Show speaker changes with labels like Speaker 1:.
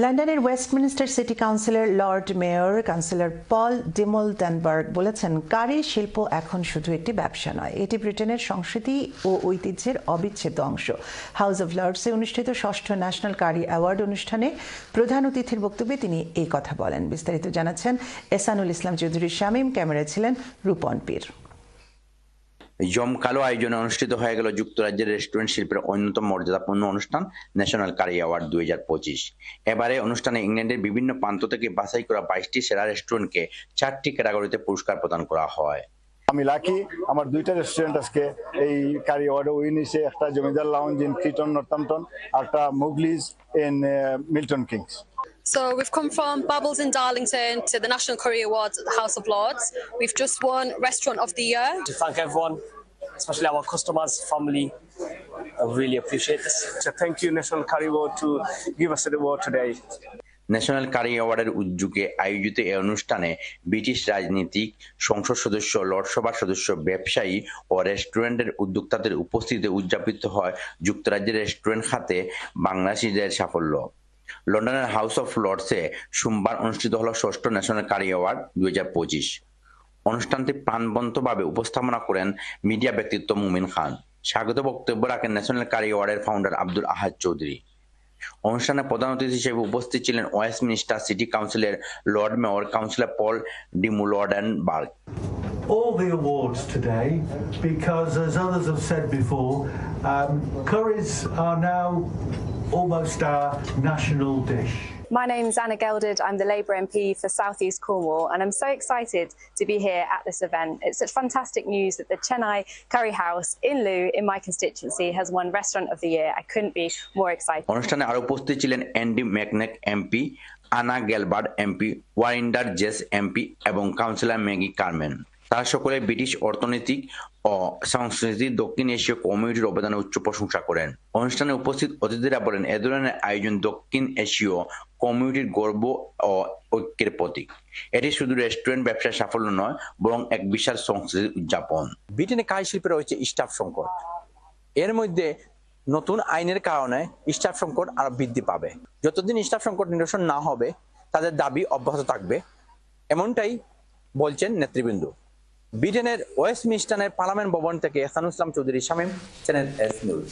Speaker 1: লন্ডনের Westminster city councillor lord mayor councillor Paul Dimoldenberg বলেছেন, curry শিল্প এখন শুধু একটি ব্যবসা নয়, এটি ব্রিটেনের সংস্কৃতি ও ঐতিহ্যের অবিচ্ছেদ্য অংশ। হাউস অব লর্ডসে অনুষ্ঠিত ষষ্ঠ ন্যাশনাল কারি অ্যাওয়ার্ড অনুষ্ঠানে প্রধান অতিথির বক্তব্যে তিনি এই কথা বলেন। বিস্তারিত জানাচ্ছেন এসানুল ইসলাম চৌধুরী শামীম, ক্যামেরায় ছিলেন রূপন পীর।
Speaker 2: জমকালো আয়োজনে অনুষ্ঠিত হয়ে গেল যুক্তরাজ্যের রেস্টুরেন্ট শিল্পের অন্যতম মর্যাদাপূর্ণ অনুষ্ঠান, ন্যাশনাল কারি অ্যাওয়ার্ড দুই হাজার পঁচিশ। এবারে অনুষ্ঠানে ইংল্যান্ডের বিভিন্ন প্রান্ত থেকে বাছাই করা বাইশটি সেরা রেস্টুরেন্টকে চারটি ক্যাটাগরিতে পুরস্কার প্রদান করা হয়।
Speaker 3: আমি লাকি, আমার দুইটা রেস্টুরেন্ট আজকে। এই কারি অ্যাওয়ার্ডে উইন হয়েছে একটা Zamindar lounge in Creaton Northampton, আর একটা মুগলিজ in Milton Keynes.
Speaker 4: So we've come from Bubbles in Darlington to the National Curry Awards at the House of Lords. We've just won Restaurant of the Year.
Speaker 5: to thank everyone, especially our customers, family. I really appreciate this.
Speaker 6: So thank you, National Curry Award, to give us the award today.
Speaker 2: National curry অ্যাওয়ার্ডের উদ্যোগে আয়োজিত এই অনুষ্ঠানে British রাজনীতিক সংসদ সদস্য লর্ডসভার সদস্য ব্যবসায়ী ও রেস্টুরেন্টের উদ্যোক্তাদের উপস্থিতিতে উদযাপিত হয় যুক্তরাজ্যের রেস্টুরেন্ট খাতে বাংলাদেশিদের সাফল্য লন্ডনের হাউস অফ লর্ডসে সোমবার অনুষ্ঠিত হলো ষষ্ঠ ন্যাশনাল কারি অ্যাওয়ার্ড দুই হাজার পঁচিশ। অনুষ্ঠানটি প্রাণবন্তভাবে উপস্থাপনা করেন মিডিয়া ব্যক্তিত্ব মুমিন খান। স্বাগত বক্তব্য রাখেন ন্যাশনাল কারি অ্যাওয়ার্ডের ফাউন্ডার আব্দুল আহাদ চৌধুরী। অনুষ্ঠানে প্রধান অতিথি হিসেবে উপস্থিত ছিলেন ওয়েস্টমিনিস্টার সিটি কাউন্সিলের lord mayor councillor Paul Dimoldenberg
Speaker 7: all the awards today because, as others have said before, um, curries are now almost our national dish.
Speaker 8: My name's Anna Gelderd. I'm the Labour MP for South East Cornwall, and I'm so excited to be here at this event. It's such fantastic news that the Chennai Curry House in Loo, in my constituency, has won Restaurant of the Year. I couldn't be more excited.
Speaker 2: অনুষ্ঠানে আরো উপস্থিত ছিলেন Andy McNae MP Anna Gelderd MP Warinder Juss MP এবং councillor Maggi কারমেন তারা সকলে British অর্থনৈতিক ও সংস্কৃতি দক্ষিণ এশীয় কমিউনিটির অবদানে উচ্চ প্রশংসা করেন। অনুষ্ঠানে উপস্থিত অতিথিরা বলেন, এ ধরনের আয়োজন দক্ষিণ এশীয় কমিউনিটির গর্ব ও ঐক্যের প্রতীক। এটি শুধু রেস্টুরেন্ট ব্যবসার সাফল্য নয়, বরং এক বিশাল সংস্কৃতির উদযাপন।
Speaker 9: ব্রিটেনে কাজ শিল্পে রয়েছে স্টাফ সংকট। এর মধ্যে নতুন আইনের কারণে স্টাফ সংকট আরও বৃদ্ধি পাবে। যতদিন স্টাফ সংকট নিরসন না হবে, তাদের দাবি অব্যাহত থাকবে, এমনটাই বলছেন নেতৃবৃন্দ। ব্রিটেনের ওয়েস্টমিনস্টানের পার্লামেন্ট ভবন থেকে Ehsanul Islam Chowdhury Shamim channel S news.